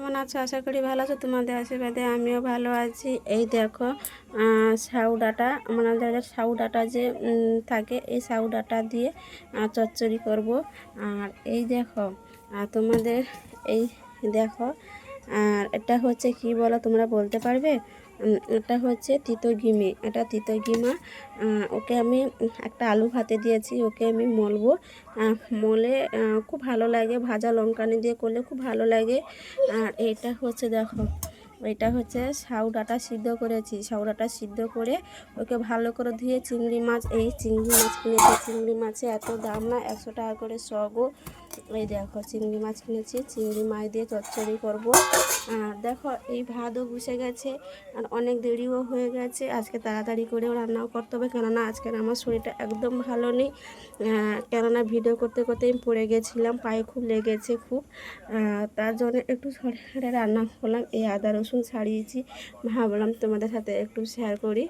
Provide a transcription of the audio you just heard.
কেমন আছো? আশা করি ভালো আছো। তোমাদের আশীর্বাদে আমিও ভালো আছি। এই দেখো শাউ ডাঁটা আমাদের সাউ ডাটা যে থাকে, এই সাউ ডাটা দিয়ে চচ্চড়ি করব। আর এই দেখো তোমাদের এই দেখো আর এটা হচ্ছে কি বলো তোমরা বলতে পারবে? এটা হচ্ছে তিতো গিমে এটা তিতো গিমা ওকে আমি একটা আলু ভাতে দিয়েছি, ওকে আমি মলবো। মলে খুব ভালো লাগে, ভাজা লঙ্কানি দিয়ে করলে খুব ভালো লাগে। আর এটা হচ্ছে দেখো এটা হচ্ছে সাউ ডাঁটা সিদ্ধ করেছি। সাউ ডাঁটা সিদ্ধ করে ওকে ভালো করে ধুয়ে চিংড়ি মাছ, এই চিংড়ি মাছ কিনেছি। চিংড়ি মাছে এত দাম না, একশো টাকা করে শগো এই দেখো, চিংড়ি মাছ কিনেছি, চিংড়ি মাছ দিয়ে চচ্চড়ি করব। আর দেখো, এই ভাতও বসে গেছে, আর অনেক দেরিও হয়ে গেছে। আজকে তাড়াতাড়ি করেও রান্নাও করতে হবে, কেননা আজকে আমার শরীরটা একদম ভালো নেই। কেননা ভিডিও করতে করতে আমি পড়ে গেছিলাম, পায়ে খুব লেগেছে খুব। তার জন্য একটু সরে রান্না করলাম, এই আদা রসুন ছাড়িয়েছি। ভাবলাম তোমাদের সাথে একটু শেয়ার করি।